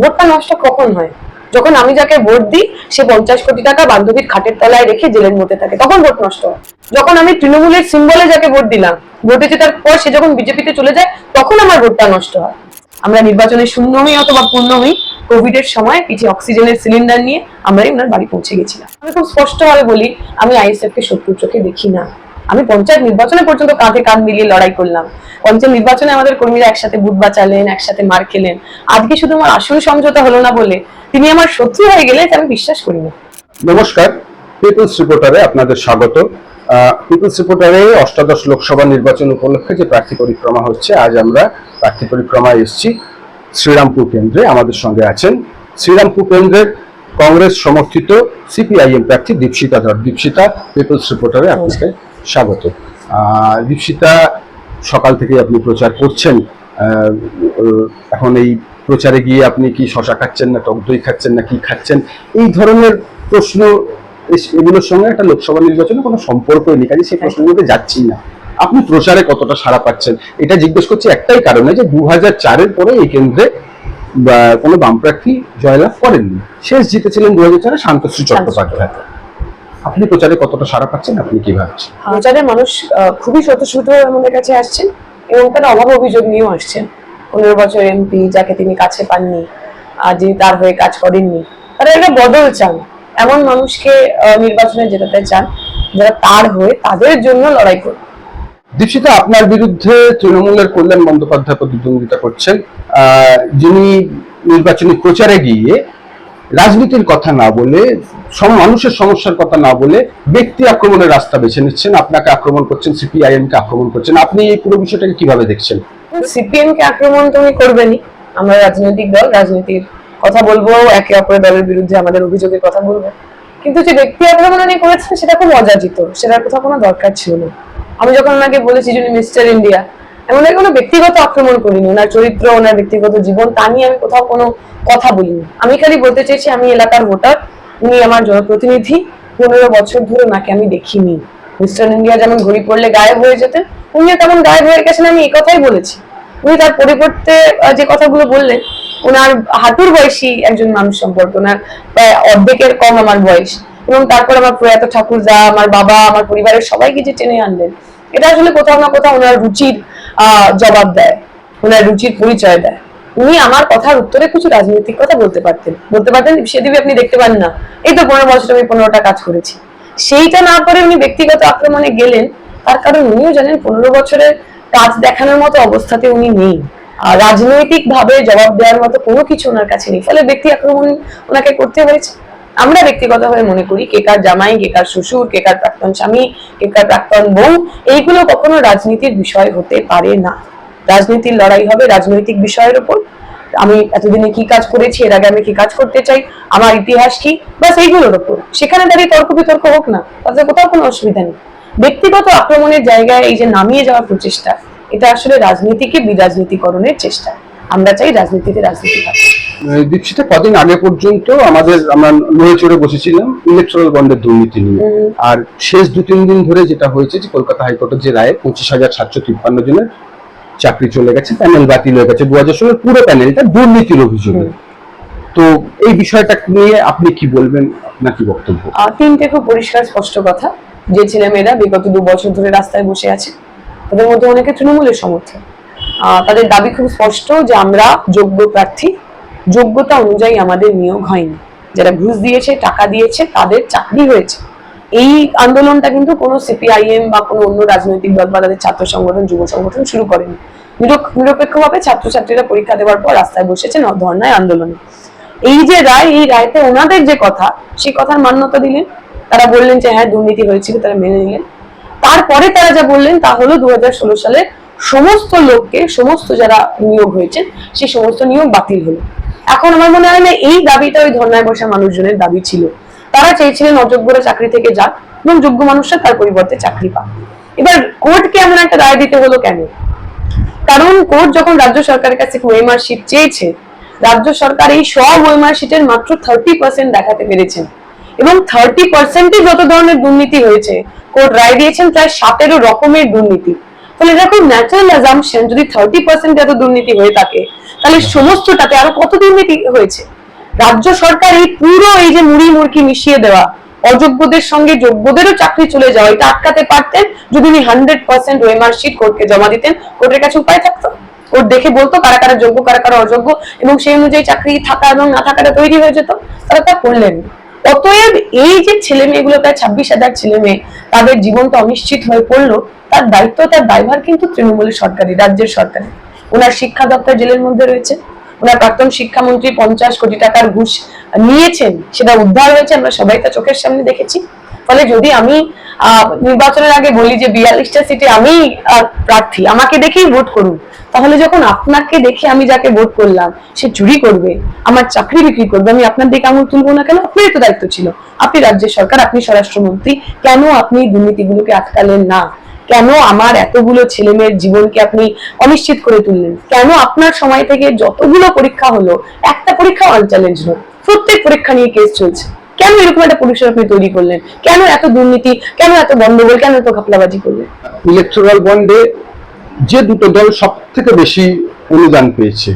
ভোটটা নষ্ট কখন হয়? যখন আমি যাকে ভোট দিই, সে পঞ্চাশ কোটি টাকা বান্ধবীর খাটের তলায় রেখে জেলের মধ্যে থাকে, তখন ভোট নষ্ট হয়। যখন আমি তৃণমূলের সিম্বলে যাকে ভোট দিলাম, ভোটে জেতার পর সে যখন বিজেপিতে চলে যায়, তখন আমার ভোটটা নষ্ট হয়। আমরা নির্বাচনে শূন্য হই অথবা পূর্ণ হই কোভিড এর সময় পিছিয়ে অক্সিজেনের সিলিন্ডার নিয়ে আমরাই ওনার বাড়ি পৌঁছে গেছিলাম। আমি খুব স্পষ্টভাবে বলি, আমি আইএসএফ কে শত্রুর চোখে দেখি না। আমি পঞ্চায়েত নির্বাচনে পর্যন্ত কাঁধে কাঁধ মিলিয়ে লড়াই করলাম। পঞ্চায়েত নির্বাচনে আমাদের কর্মীরা একসাথে বুথ বাঁচালেন একসাথে মার খেলেন। আজকে শুধু আমার আসন সমঝোতা হলো না বলে তিনি আমার শত্রু হয়ে গেলে আমি বিশ্বাস করি না। নমস্কার পিপলস রিপোর্টারে আপনাদের স্বাগত। পিপলস রিপোর্টারে অষ্টাদশ লোকসভা নির্বাচন উপলক্ষে যে প্রার্থী পরিক্রমা হচ্ছে আজ আমরা প্রার্থী পরিক্রমায় এসেছি শ্রীরামপুর কেন্দ্রে। আমাদের সঙ্গে আছেন শ্রীরামপুর কেন্দ্রের কংগ্রেস সমর্থিত সিপিআইএম প্রার্থী দীপশিতা ধর দীপশিতা পিপলস রিপোর্টারে আপনাকে স্বাগত। দীপশিতা, সকাল থেকে আপনি প্রচার করছেন। এখন এই প্রচারে গিয়ে আপনি কি শশা খাচ্ছেন না, টক দই খাচ্ছেন না, কি খাচ্ছেন? এই ধরনের প্রশ্ন এগুলোর সঙ্গে একটা লোকসভা নির্বাচনে কোনো সম্পর্ক নেই, কাজে সেই প্রশ্নগুলোতে যাচ্ছি না। আপনি প্রচারে কতটা সাড়া পাচ্ছেন? এটা জিজ্ঞেস করছি একটাই কারণে যে দু হাজার চারের পরে এই কেন্দ্রে কোনো বাম প্রার্থী জয়লাভ করেননি। শেষ জিতেছিলেন দু হাজার চারে শান্তশ্রী চট্টোপাধ্যায়। আপনি প্রচারে কতটা সাড়া পাচ্ছেন? আপনি কি ভাবছেন? প্রচারে মানুষ খুবই স্বতঃস্ফূর্ত হয়ে আমাদের কাছে আসছেন এবং তারা অভাব অভিযোগ নিয়েও আসছেন। পনেরো বছর এমপি যাকে তিনি কাছে পাননি আর যিনি তার হয়ে কাজ করেননি তারা একটা বদল চান। এমন মানুষকে নির্বাচনে জেতাতে চান যারা তার হয়ে তাদের জন্য লড়াই করবে। দীক্ষিতা আপনার বিরুদ্ধে তৃণমূলের কল্যাণ বন্দ্যোপাধ্যায় প্রতিদ্বন্দ্বিতা করছেন। আহ, যিনি নির্বাচনী প্রচারে গিয়ে রাজনীতির কথা না বলে মানুষের সমস্যার কথা না বলে ব্যক্তি আক্রমণের রাস্তা বেছে নিচ্ছেন, আপনাকে আক্রমণ করছেন সিপিআইএম কে আক্রমণ করছেন। আপনি এই পুরো বিষয়টাকে কীভাবে দেখছেন? সিপিএম কে আক্রমণ তুমি করবেনি আমরা রাজনৈতিক দল, রাজনীতির কথা বলব, একে অপরের দলের বিরুদ্ধে আমাদের অভিযোগের কথা বলব। কিন্তু যে ব্যক্তি আক্রমণ উনি করেছেন, সেটা খুব অযাচিত। সেটার কোথাও কোনো দরকার ছিল না। আমি যখন ওনাকে বলেছি যে মিস্টার ইন্ডিয়া এমন কোনো ব্যক্তিগত আক্রমণ করিনি, ওনার চরিত্র, ওনার ব্যক্তিগত জীবন, তা নিয়ে আমি কোথাও কোনো কথা বলিনি। আমি খালি বলতে চেয়েছি, আমি এলাকার ভোটার, উনি আমার জনপ্রতিনিধি, পনেরো বছর ধরে ওনাকে আমি দেখিনি। মিস্টার ইন্ডিয়া যেমন ঘড়ি পড়লে গায়েব হয়ে উনিও তেমন গায়েব হয়ে গেছেন, আমি এই কথাই বলেছি। উনি তার পরিবর্তে যে কথাগুলো বললেন, ওনার হাঁটুর বয়সী একজন মানুষ সম্পর্কে, ওনার প্রায় অর্ধেকের কম আমার বয়স। এবং তারপর আমার প্রয়াত ঠাকুরদা, আমার বাবা, আমার পরিবারের সবাইকে যে টেনে আনলেন, এটা আসলে কোথাও না কোথাও ওনার রুচির জবাব দেয়। ওনার রুচির পরিচয় দেয়। উনি আমার কথার উত্তরে কিছু রাজনৈতিক কথা বলতে পারতেন। বলতে পারতেন সেদিকে আপনি দেখতে পান না। এই তো পনেরো বছর আমি পনেরোটা কাজ করেছি। সেইটা না করে উনি ব্যক্তিগত আক্রমণে গেলেন। তার কারণ উনিও জানেন, পনেরো বছরের কাজ দেখানোর মতো অবস্থাতে উনি নেই। আর রাজনৈতিক ভাবে জবাব দেওয়ার মতো কোনো কিছু ওনার কাছে নেই। ফলে ব্যক্তি আক্রমণ ওনাকে করতে হয়েছে। আমরা ব্যক্তিগতভাবে মনে করি কে কার জামাই, কে কার শ্বশুর, কে কার প্রাক্তন স্বামী, কে কার প্রাক্তন বউ, এইগুলো কখনো রাজনীতির বিষয় হতে পারে না। রাজনীতির লড়াই হবে রাজনৈতিক বিষয়ের উপর আমি এতদিনে কি কাজ করেছি, এর আগে আমি কি কাজ করতে চাই, আমার ইতিহাস কি, বাস এইগুলোর উপর সেখানে দাঁড়িয়ে তর্ক বিতর্ক হোক না, তাতে কোথাও কোনো অসুবিধা নেই। ব্যক্তিগত আক্রমণের জায়গায় এই যে নামিয়ে যাওয়ার প্রচেষ্টা, এটা আসলে রাজনীতিকে বিরাজনীতিকরণের চেষ্টা। আমরা চাই রাজনীতিতে রাজনীতি দীক্ষিতা কদিন আগে পর্যন্ত আমাদের আমরা নয়ে চড়ে বসেছিলাম ইলেকট্রাল বন্ডের দুর্নীতি নিয়ে। আর শেষ দু তিন দিন ধরে যেটা হয়েছে যে কলকাতা হাইকোর্টের যে রায়ে পঁচিশ হাজার সাতশো তিপ্পান্ন জনের চাকরি চলে গেছে প্যানেল বাতিল হয়ে গেছে দু হাজার ষোলোর পুরো প্যানেলটা দুর্নীতির অভিযোগে। তো এই বিষয়টা নিয়ে আপনি কি বলবেন? আপনার কি বক্তব্য? তিনটে খুব পরিষ্কার স্পষ্ট কথা। যে ছেলেমেয়েরা বিগত দু বছর ধরে রাস্তায় বসে আছে তাদের মধ্যে অনেকে তৃণমূলের সমর্থক। তাদের দাবি খুব স্পষ্ট যে আমরা যোগ্য প্রার্থী। যোগ্যতা অনুযায়ী আমাদের নিয়োগ হয়নি। যারা ঘুষ দিয়েছে, টাকা দিয়েছে, তাদের চাকরি হয়েছে। এই আন্দোলনটা কিন্তু কোনো সিপিআইএম বা কোনো অন্য রাজনৈতিক দল বা তাদের ছাত্র সংগঠন, যুব সংগঠন শুরু করেনি। নিরপ- নিরপেক্ষভাবে ছাত্রছাত্রীরা পরীক্ষা দেওয়ার পর রাস্তায় বসেছে ন- ধর্নায় আন্দোলনে। এই যে রায়, এই রায়তে ওনাদের যে কথা, সেই কথার মান্যতা দিলেন। তারা বললেন যে হ্যাঁ দুর্নীতি হয়েছিল, তারা মেনে নিলেন। তারপরে তারা যা বললেন তা হলো দু হাজার ষোলো সালে সমস্ত লোককে, সমস্ত যারা নিয়োগ হয়েছেন সেই সমস্ত নিয়োগ বাতিল হলো। এখন আমার মনে হয় না এই দাবিটা ওই ধর্নায় বসা মানুষজনের দাবি ছিল। তারা চেয়েছিলেন অযোগ্যরা চাকরি থেকে যাক এবং যোগ্য মানুষরা তার পরিবর্তে চাকরি পাক। এবার কোর্টকে এমন একটা রায় দিতে হলো কেন? কারণ কোর্ট যখন রাজ্য সরকারের কাছে ওয়েমার শিট চেয়েছে, রাজ্য সরকার এই সব ওয়েমার শিটের মাত্র থার্টি পার্সেন্ট দেখাতে পেরেছেন। এবং থার্টি পার্সেন্টই যত ধরনের দুর্নীতি হয়েছে কোর্ট রায় দিয়েছেন প্রায় সতেরো রকমের দুর্নীতি। ফলে এটা খুব ন্যাচারাল অ্যাজাম্পশন যদি থার্টি পার্সেন্ট এত দুর্নীতি হয়ে থাকে তাহলে সমস্তটাতে আরও কত দুর্নীতি হয়েছে? রাজ্য সরকার এই পুরো এই যে মুড়ি মিশিয়ে দেওয়া অযোগ্যদের সঙ্গে যোগ্যদেরও চাকরি চলে যাওয়া এটা আটকাতে পারতেন যদি উনি হান্ড্রেড পার্সেন্ট ওয়েমার শিট কোর্টকে জমা দিতেন কোর্টের কাছে উপায় থাকতো? কোর্ট দেখে বলতো কারা কারা যোগ্য কারা কারা অযোগ্য এবং সেই অনুযায়ী চাকরি থাকা এবং না থাকাটা তৈরি হয়ে যেত তারা তা করলেন। না। অতএব এই যে ছেলে মেয়েগুলো প্রায় ছাব্বিশ হাজার ছেলে মেয়ে, তাদের জীবনটা অনিশ্চিত হয়ে পড়ল, তার দায়িত্ব, তার দায়ভার কিন্তু তৃণমূলের সরকারি, রাজ্যের সরকারি। ওনার শিক্ষা দপ্তর জেলের মধ্যে রয়েছে। ওনার প্রাক্তন শিক্ষামন্ত্রী পঞ্চাশ কোটি টাকার ঘুষ নিয়েছেন সেটা উদ্ধার হয়েছে, আমরা সবাই তা চোখের সামনে দেখেছি। ফলে যদি আমি নির্বাচনের আগে বলি যে বিয়াল্লিশটা সিটে আমি প্রার্থী। আমাকে দেখেই ভোট করুন। তাহলে যখন আপনাকে দেখে আমি যাকে ভোট করলাম, সে চুরি করবে, আমার চাকরি বিক্রি করবে, আমি আপনার দিকে তুলবো না কেন? আপনারই তো দায়িত্ব ছিল। আপনি রাজ্যের সরকার, আপনি স্বরাষ্ট্রমন্ত্রী, কেন আপনি দুর্নীতিগুলোকে আটকালেন না? কেন আমার এতগুলো ছেলে মেয়ের জীবনকে আপনি অনিশ্চিত করে তুললেন? কেন আপনার সময় থেকে যতগুলো পরীক্ষা হলো, একটা পরীক্ষা অন চ্যালেঞ্জ প্রত্যেক পরীক্ষা নিয়ে কেস চলছে। কেন এরকম একটা পরিসর আপনি তৈরি করলেন? কেন এত দুর্নীতি? কেন এত গন্ডগোল? কেন এত ঘাপলাবাজি করলেন? ইলেকট্রাল বন্ডে যে দুটো দল সব থেকে বেশি অনুদান পেয়েছে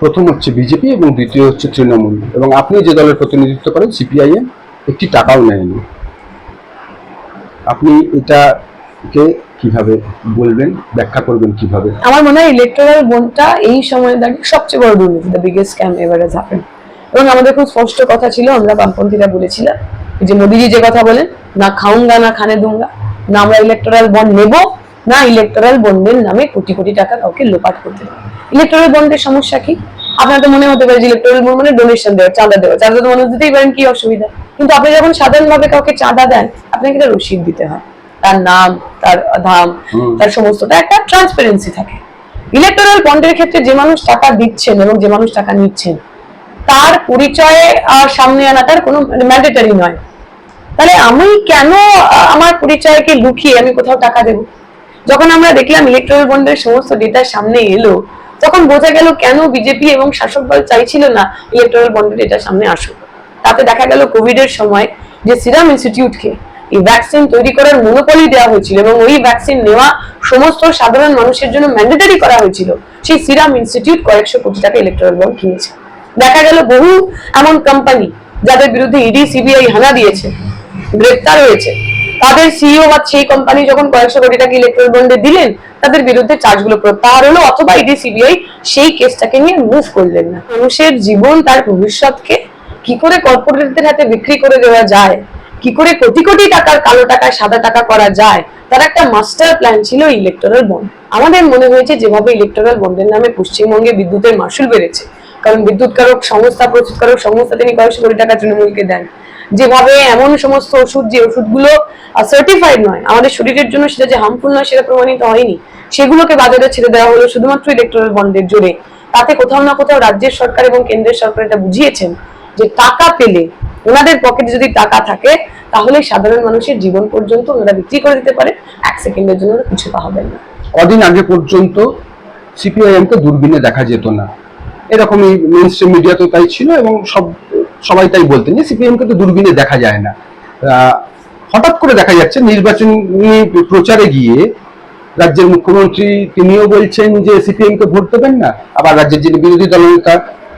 প্রথম হচ্ছে বিজেপি এবং দ্বিতীয় হচ্ছে তৃণমূল। এবং আপনি যে দলের প্রতিনিধিত্ব করেন সিপিআইএম একটি টাকাও নেয়নি। আপনি এটাকে কীভাবে বলবেন ব্যাখ্যা করবেন কীভাবে? আমার মনে হয় ইলেকট্রাল বন্ডটা এই সময় দাঁড়িয়ে সবচেয়ে বড় দুর্নীতি the biggest scam ever has happened এবং আমাদের খুব স্পষ্ট কথা ছিল আমরা বামপন্থীরা বলেছিলাম যে মোদিজি যে কথা বলেন না খাউঙ্গা না খানে দুঙ্গা না আমরা ইলেকট্রাল বন্ড নেব না ইলেকট্রাল বন্ডের নামে কোটি কোটি টাকা কাউকে লোপাট করতে ইলেকট্রাল বন্ডের সমস্যা কি? আপনার তো মনে হতে পারে যে ইলেকট্রাল বন্ড মানে ডোনেশন দেওয়া চাঁদা দেওয়া। চাঁদা তো মানুষ দিতেই পারেন কি অসুবিধা? কিন্তু আপনি যখন সাধারণভাবে কাউকে চাঁদা দেন আপনাকে একটা রসিদ দিতে হয়। তার নাম তার ধাম তার সমস্তটা একটা ট্রান্সপারেন্সি থাকে। ইলেকট্রাল বন্ডের ক্ষেত্রে যে মানুষ টাকা দিচ্ছেন এবং যে মানুষ টাকা নিচ্ছেন তার পরিচয়ে সামনে আনাটার কোনো ম্যান্ডেটারি নয়। তাহলে আমি কেন আমার পরিচয়কে লুকিয়ে আমি কোথাও টাকা দেব? যখন আমরা দেখলাম ইলেকট্রাল বন্ডের সমস্ত ডেটা সামনে এলো, তখন বোঝা গেল কেন বিজেপি এবং শাসক দল চাইছিল না ইলেকট্রাল বন্ডের ডেটা সামনে আসুক। তাতে দেখা গেল কোভিড এর সময় যে সিরাম ইনস্টিটিউটকে এই ভ্যাকসিন তৈরি করার মনোপলি দেওয়া হয়েছিল এবং ওই ভ্যাকসিন নেওয়া সমস্ত সাধারণ মানুষের জন্য ম্যান্ডেটারি করা হয়েছিল। সেই সিরাম ইনস্টিটিউট কয়েকশো কোটি টাকা ইলেকট্রাল বন্ড কিনেছে। দেখা গেল বহু এমন কোম্পানি যাদের বিরুদ্ধে ইডি সিবিআই হানা দিয়েছে, গ্রেপ্তার হয়েছে। তাদের সিইও বা সেই কোম্পানি যখন কয়েকশো কোটি টাকা ইলেকট্রাল বন্ডে দিলেন, তাদের বিরুদ্ধে চার্জগুলো প্রত্যাহার হলো অথবা ইডি সিবিআই সেই কেসটাকে নিয়ে মুভ করলেন না। মানুষের জীবন তার ভবিষ্যৎকে কি করে কর্পোরেটদের হাতে বিক্রি করে দেওয়া যায়, কি করে কোটি কোটি টাকার কালো টাকায় সাদা টাকা করা যায়, তার একটা মাস্টার প্ল্যান ছিল ইলেকট্রাল বন্ড আমাদের মনে হয়েছে যেভাবে ইলেকট্রাল বন্ডের নামে পশ্চিমবঙ্গে বিদ্যুতের মাসুল বেড়েছে কারণ বিদ্যুৎ কারক সংস্থা, প্রস্তুতকারক সংস্থা তিনি কয়েকশো কোটি টাকা তৃণমূলকে দেন। যেভাবে এমন সমস্ত ওষুধ, যে ওষুধগুলো সার্টিফাইড নয়, আমাদের শরীরের জন্য সেটা যে হার্মফুল নয় সেটা প্রমাণিত হয়নি, সেগুলোকে বাজারে ছেড়ে দেওয়া হলো শুধুমাত্র ইলেকট্রাল বন্ডের জোরে। তাতে কোথাও না কোথাও রাজ্যের সরকার এবং কেন্দ্রের সরকার এটা বুঝিয়েছেন যে টাকা পেলে ওনাদের পকেটে যদি টাকা থাকে, তাহলে সাধারণ মানুষের জীবন পর্যন্ত ওনারা বিক্রি করে দিতে পারে, এক সেকেন্ডের জন্য কিছু পাবেন না। কদিন আগে পর্যন্ত সিপিআইএম কে দূরবীনে দেখা যেত না। এরকমই মেন স্ট্রিম মিডিয়া তো তাই ছিল এবং সব, সবাই তাই বলতেন যে সিপিএম কে তো দূরবীনে দেখা যায় না। হঠাৎ করে দেখা যাচ্ছে নির্বাচনী প্রচারে গিয়ে রাজ্যের মুখ্যমন্ত্রী তিনিও বলছেন যে সিপিএম কে ভোট দেবেন না, আবার রাজ্যের যিনি বিরোধী দলনেতা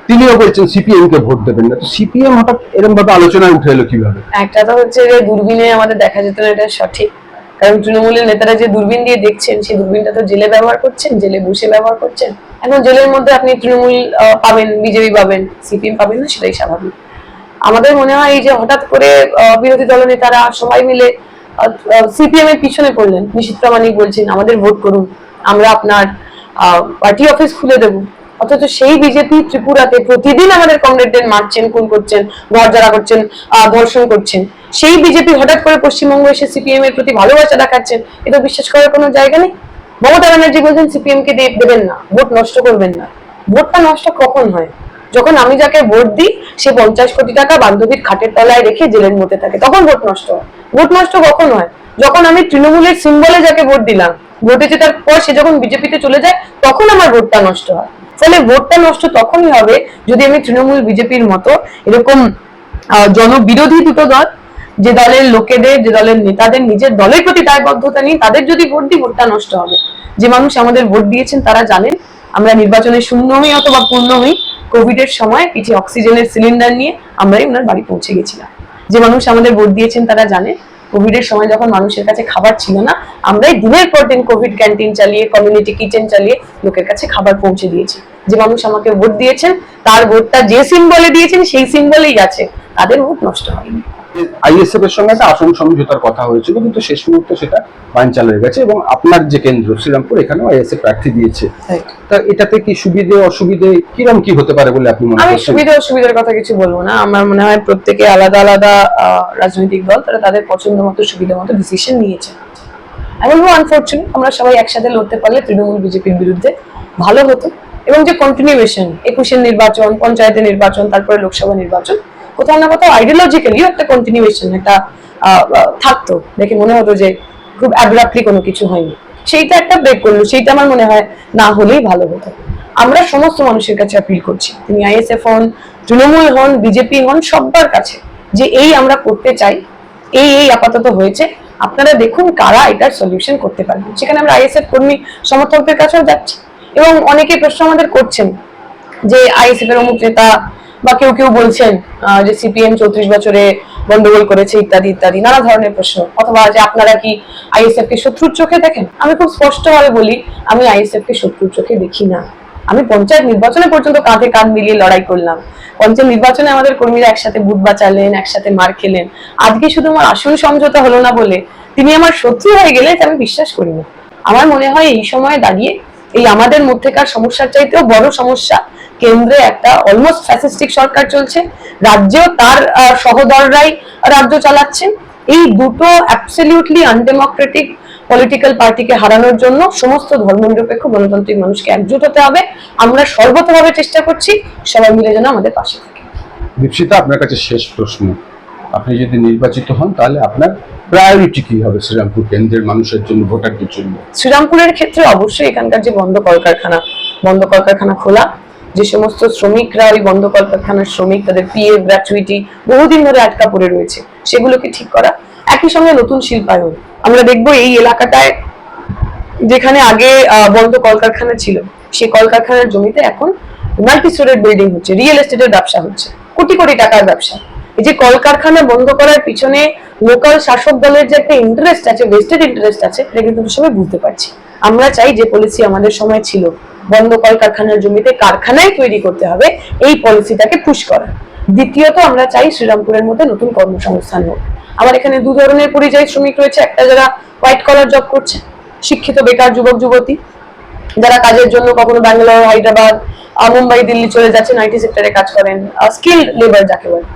তিনিও বলছেন সিপিএম কে ভোট দেবেন না। তো সিপিএম হঠাৎ এরকম ভাবে আলোচনায় উঠে এলো কীভাবে? একটা তো হচ্ছে যে দূরবীনে আমাদের দেখা যেত না, এটা সঠিক কারণ তৃণমূলের নেতারা যে দূরবীন দিয়ে দেখছেন, সেই দূরবীনটা তো জেলে ব্যবহার করছেন, জেলে বসে ব্যবহার করছেন। এখন জেলের মধ্যে আপনি তৃণমূল পাবেন, বিজেপি পাবেন, সিপিএম পাবেন না, সেটাই স্বাভাবিক। আমাদের মনে হয় এই যে হঠাৎ করে বিরোধী দল নেতারা সবাই মিলে সিপিএম এর পিছনে পড়লেন। নিশীত প্রামাণিক বলছেন, আমাদের ভোট করুন, আমরা আপনার পার্টি অফিস খুলে দেবো। অথচ সেই বিজেপি ত্রিপুরাতে প্রতিদিন আমাদের কমরেডদের মারছেন, খুন করছেন ঘর যারা করছেন ধর্ষণ করছেন। সেই বিজেপি হঠাৎ করে পশ্চিমবঙ্গ এসে সিপিএম এর প্রতি ভালোবাসা দেখাচ্ছেন এটা বিশ্বাস করার কোনো জায়গা নেই। মমতা ব্যানার্জি বলছেন সিপিএম কে দেবেন না, ভোট নষ্ট করবেন না। ভোটটা নষ্ট কখন হয়? যখন আমি যাকে ভোট দিই, সে পঞ্চাশ কোটি টাকা বান্ধবীর খাটের তলায় রেখে জেলের মধ্যে থাকে, তখন ভোট নষ্ট হয়। ভোট নষ্ট কখন হয়? যখন আমি তৃণমূলের সিম্বলে যাকে ভোট দিলাম, ভোটে জেতার পর সে যখন বিজেপিতে চলে যায়, তখন আমার ভোটটা নষ্ট হয়। ফলে ভোটটা নষ্ট তখনই হবে যদি আমি তৃণমূল বিজেপির মতো এরকম জনবিরোধী দুটো দল যে দলের লোকেদের, যে দলের নেতাদের, নিজের দলের প্রতি দায়বদ্ধতা নেই তাদের যদি ভোট দিই, ভোটটা নষ্ট হবে। যে মানুষ আমাদের ভোট দিয়েছেন, তারা জানেন, আমরা নির্বাচনে শূন্য হই অথবা পূর্ণ হই কোভিড এর সময় পিঠে অক্সিজেনের সিলিন্ডার নিয়ে আমরাই ওনার বাড়ি পৌঁছে গেছিলাম। যে মানুষ আমাদের ভোট দিয়েছেন, তারা জানে কোভিড এর সময় যখন মানুষের কাছে খাবার ছিল না, আমরাই দিনের পর দিন কোভিড ক্যান্টিন চালিয়ে, কমিউনিটি কিচেন চালিয়ে লোকের কাছে খাবার পৌঁছে দিয়েছি। যে মানুষ আমাকে ভোট দিয়েছেন, তার ভোটটা যে সিম্বলে দিয়েছেন, সেই সিম্বলেই আছে। তাদের ভোট নষ্ট হয়নি। আইএসএফ এর সঙ্গে একটা আসন সমঝোতার কথা হয়েছিল কিন্তু শেষ মুহূর্তে সেটা বানচাল হয়ে গেছে এবং আপনার যে কেন্দ্র শ্রীরামপুর এখানেও আইএসএফ প্রার্থী দিয়েছে। তা এটাতে কি সুবিধে অসুবিধে কিরম কি হতে পারে বলে আপনি মনে আমি করছেন? সুবিধা অসুবিধার কথা কিছু বলব না। আমার মনে হয় প্রত্যেকে আলাদা আলাদা রাজনৈতিক দল তারা তাদের পছন্দ মতো সুবিধা মতো ডিসিশন নিয়েছে। আমি বলব আনফর্চুনেট আমরা সবাই একসাথে লড়তে পারলে তৃণমূল বিজেপির বিরুদ্ধে ভালো হতো। এবং যে কন্টিনিউয়েশন একুশের নির্বাচন পঞ্চায়েতের নির্বাচন তারপরে লোকসভা নির্বাচন কোথাও না কোথাও আইডিওলজিক্যালিও একটা কন্টিনিউয়েশন একটা থাকতো। দেখে মনে হতো যে খুব অ্যাব্রাপ্টলি কোনো কিছু হয়নি। সেইটা একটা ব্রেক করল, সেইটা আমার মনে হয় না হলেই ভালো হতো। আমরা সমস্ত মানুষের কাছে আপিল করছি। তিনি আইএসএফ হন, তৃণমূল হন বিজেপি হন সবার কাছে যে এই আমরা করতে চাই, এই এই আপাতত হয়েছে। আপনারা দেখুন কারা এটার সলিউশন করতে পারবেন সেখানে আমরা আইএসএফ কর্মী সমর্থকদের কাছেও যাচ্ছি। এবং অনেকে প্রশ্ন আমাদের করছেন যে আইএসএফ এর অমুক নেতা বা কেউ কেউ বলছেন যে সিপিএম চৌত্রিশ বছরে গন্ডগোল করেছে ইত্যাদি ইত্যাদি, নানা ধরনের প্রশ্ন। অথবা যে আপনারা কি আইএসএফ কে শত্রুর চোখে দেখেন? আমি খুব স্পষ্টভাবে বলি, আমি আইএসএফ কে শত্রুর চোখে দেখি না। আমি পঞ্চায়েত নির্বাচনে পর্যন্ত কাঁধে কাঁধ মিলিয়ে লড়াই করলাম। পঞ্চায়েত নির্বাচনে আমাদের কর্মীরা একসাথে বুথ বাঁচালেন, একসাথে মার খেলেন। আজকে শুধু আমার আসন সমঝোতা হলো না বলে, তিনি আমার শত্রু হয়ে গেলে আমি বিশ্বাস করি না। আমার মনে হয় এই সময় দাঁড়িয়ে এই আমাদের মধ্যেকার সমস্যার চাইতেও বড় সমস্যা কেন্দ্রে একটা অলমোস্ট ফ্যাসিস্টিক সরকার চলছে। রাজ্যেও তার সহদররাই রাজ্য চালাচ্ছেন। এই দুটো অ্যাবসলিউটলি আনডেমোক্রেটিক পলিটিক্যাল পার্টিকে হারানোর জন্য সমস্ত ধর্মনিরপেক্ষ গণতান্ত্রিক মানুষকে একজুট হতে হবে। আমরা সর্বতভাবে চেষ্টা করছি সবাই মিলে যেন আমাদের পাশে থাকে। দীপশিতা, আপনার কাছে শেষ প্রশ্ন। আপনি যদি নির্বাচিত হন, তাহলে আপনার প্রায়োরিটি কি হবে শ্রীরামপুর কেন্দ্রের মানুষের জন্য, ভোটারদের জন্য? শ্রীরামপুরের ক্ষেত্রে অবশ্যই এখানকার যে বন্ধ কলকারখানা বন্ধ কলকারখানা খোলা, যে সমস্ত শ্রমিকরা ওই বন্ধ কলকারখানার শ্রমিক, তাদের পিএফ গ্র্যাচুইটি বহুদিন ধরে আটকা পড়ে রয়েছে, সেগুলোকে ঠিক করা। একই সঙ্গে নতুন শিল্পায়ন, আমরা দেখব এই এলাকাটায় যেখানে আগে বন্ধ কলকারখানা ছিল, সেই কলকারখানার জমিতে এখন মাল্টি বিল্ডিং হচ্ছে রিয়েল এস্টেটের ব্যবসা হচ্ছে, কোটি কোটি টাকার ব্যবসা। এই যে কলকারখানা বন্ধ করার পিছনে লোকাল শাসক দলের যে একটা ইন্টারেস্ট আছে ভেস্টেড ইন্টারেস্ট আছে, এটা কিন্তু সবাই বুঝতে পারছি। আমরা চাই যে পলিসি আমাদের সময় ছিল। বন্ধ কলকারখানার জমিতে কারখানায় তৈরি করতে হবে, এই পলিসিটাকে পুশ করা। দ্বিতীয়ত আমরা চাই শ্রীরামপুরের মধ্যে নতুন কর্মসংস্থান হোক। আমার এখানে দু ধরনের পরিযায়ী শ্রমিক রয়েছে। একটা যারা হোয়াইট কলার জব করছে, শিক্ষিত, বেকার যুবক, যুবতী। যারা কাজের জন্য কখনো ব্যাঙ্গালোর, হায়দ্রাবাদ মুম্বাই, দিল্লি চলে যাচ্ছেন আইটি সেক্টরে কাজ করেন স্কিল লেবার যাকে বলে।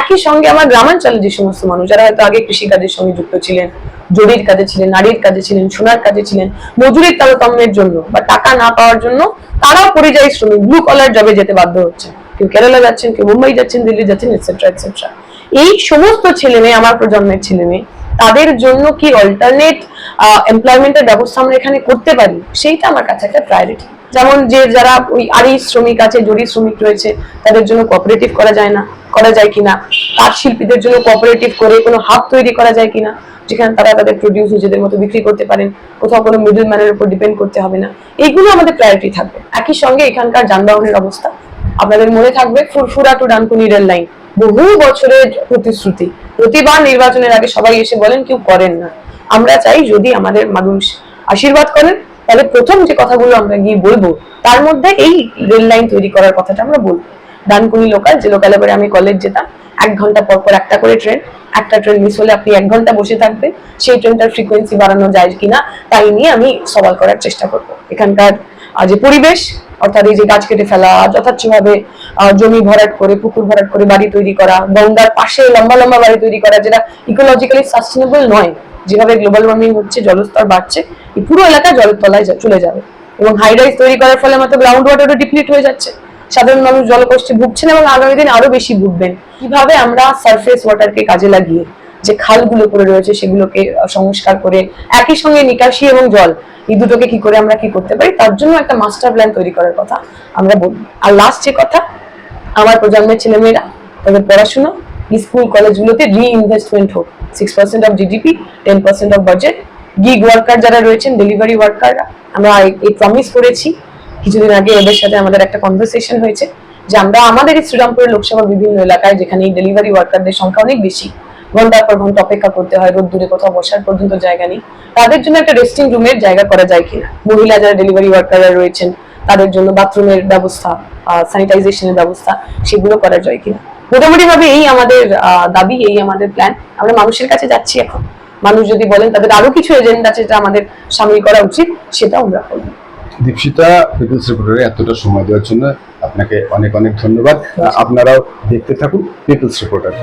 একই সঙ্গে আমার গ্রামাঞ্চলে যে সমস্ত মানুষ, যারা হয়তো আগে কৃষি কাজের সঙ্গে যুক্ত ছিলেন, জরির কাজে ছিলেন, নারীর কাজে ছিলেন, সোনার কাজে ছিলেন, মজুরির তারতম্যের জন্য বা টাকা না পাওয়ার জন্য তারাও পরিযায়ী শ্রমিক ব্লু কলার জবে যেতে বাধ্য হচ্ছে। কেউ কেরালা যাচ্ছেন, কেউ মুম্বাই যাচ্ছেন, দিল্লি যাচ্ছেন এটসেট্রা এটসেট্রা এই সমস্ত ছেলে মেয়ে আমার প্রজন্মের ছেলে মেয়ে তাদের জন্য কি অল্টারনেট এমপ্লয়মেন্টের ব্যবস্থা আমরা এখানে করতে পারি? সেইটা আমার কাছে একটা প্রায়োরিটি যেমন যে যারা ওই আড়ি শ্রমিক আছে জরি শ্রমিক রয়েছে, তাদের জন্য কোঅপারেটিভ করা যায় না, করা যায় কিনা? কাঠ শিল্পীদের জন্য কোঅপারেটিভ করে কোনো হাব তৈরি করা যায় কিনা? যেখানে তারা তাদের প্রডিউস নিজেদের মতো বিক্রি করতে পারেন, কোথাও কোনো মিডল ম্যানের উপর ডিপেন্ড করতে হবে না। এইগুলো আমাদের প্রায়োরিটি থাকবে। একই সঙ্গে এখানকার যানবাহনের অবস্থা। আপনাদের মনে থাকবে Furfura to Dankuni rail line. বহু বছরের প্রতিশ্রুতি। প্রতিবার নির্বাচনের আগে সবাই এসে বলেন, কেউ করেন না। আমরা চাই যদি আমাদের মানুষ আশীর্বাদ করেন তাহলে প্রথম যে কথাগুলো আমরা গিয়ে বলব, তার মধ্যে এই রেল লাইন তৈরি করার কথাটা আমরা বলব। ডানকুনি লোকাল যে লোকালে করে আমি কলেজ যেতাম, এক ঘণ্টা পর পর একটা করে ট্রেন একটা ট্রেন মিস হলে আপনি এক ঘণ্টা বসে থাকবেন, সেই ট্রেনটার ফ্রিকোয়েন্সি বাড়ানো যায় কিনা, তাই নিয়ে আমি সওয়াল করার চেষ্টা করব। এখানকার যে পরিবেশ, অর্থাৎ এই যে গাছ কেটে ফেলা, যথার্থভাবে জমি ভরাট করে, পুকুর ভরাট করে বাড়ি তৈরি করা, গঙ্গার পাশে লম্বা লম্বা বাড়ি তৈরি করা, যেটা ইকোলজিক্যালি সাস্টেনেবল নয়। যেভাবে গ্লোবাল ওয়ার্মিং হচ্ছে, জলস্তর বাড়ছে পুরো এলাকা জলের তলায় চলে যাবে। এবং হাই রাইজ তৈরি করার ফলে আমাদের গ্রাউন্ড ওয়াটারও ডিপ্লিট হয়ে যাচ্ছে। সাধারণ মানুষ জলকষ্টে ভুগছেন এবং আগামী দিন আরও বেশি ভুগবেন। কীভাবে আমরা সারফেস ওয়াটারকে কাজে লাগিয়ে যে খালগুলো পড়ে রয়েছে সেগুলোকে সংস্কার করে একই সঙ্গে নিকাশি এবং জল, এই দুটোকে কি করে আমরা কি করতে পারি? তার জন্য একটা মাস্টার প্ল্যান তৈরি করার কথা আমরা বলব। আর লাস্ট যে কথা, আমার প্রজন্মের ছেলেমেয়েরা, তাদের পড়াশোনা স্কুল কলেজগুলোতে রি ইনভেস্টমেন্ট হোক। Six percent of GDP ten percent of budget gig worker যারা রয়েছেন ডেলিভারি ওয়ার্কাররা আমরা এই- প্রমিস করেছি। কিছুদিন আগে ওদের সাথে আমাদের একটা কনভারসেশন হয়েছে যে আমরা আমাদের এই শ্রীরামপুরের লোকসভার বিভিন্ন এলাকায় যেখানে এই ডেলিভারি ওয়ার্কারদের সংখ্যা অনেক বেশি, ঘণ্টার পর ঘণ্টা অপেক্ষা করতে হয়, রোদ দূরে কোথাও বসার পর্যন্ত জায়গা নেই। তাদের জন্য একটা রেস্টিং রুমের জায়গা করা যায় কিনা। মহিলা যারা ডেলিভারি ওয়ার্কাররা রয়েছেন, তাদের জন্য বাথরুমের ব্যবস্থা স্যানিটাইজেশনের ব্যবস্থা, সেগুলো করা যায় কিনা। মোটামুটি ভাবে এই আমাদের দাবি, এই আমাদের প্ল্যান আমরা মানুষের কাছে যাচ্ছি এখন। মানুষ যদি বলেন তাদের আরও কিছু এজেন্ডা যেটা আমাদের সামিল করা উচিত সেটা আমরা করব। দীপশিতা পিপলস রিপোর্টারে এতটা সময় দেওয়ার জন্য আপনাকে অনেক অনেক ধন্যবাদ। আপনারাও দেখতে থাকুন পিপলস রিপোর্টার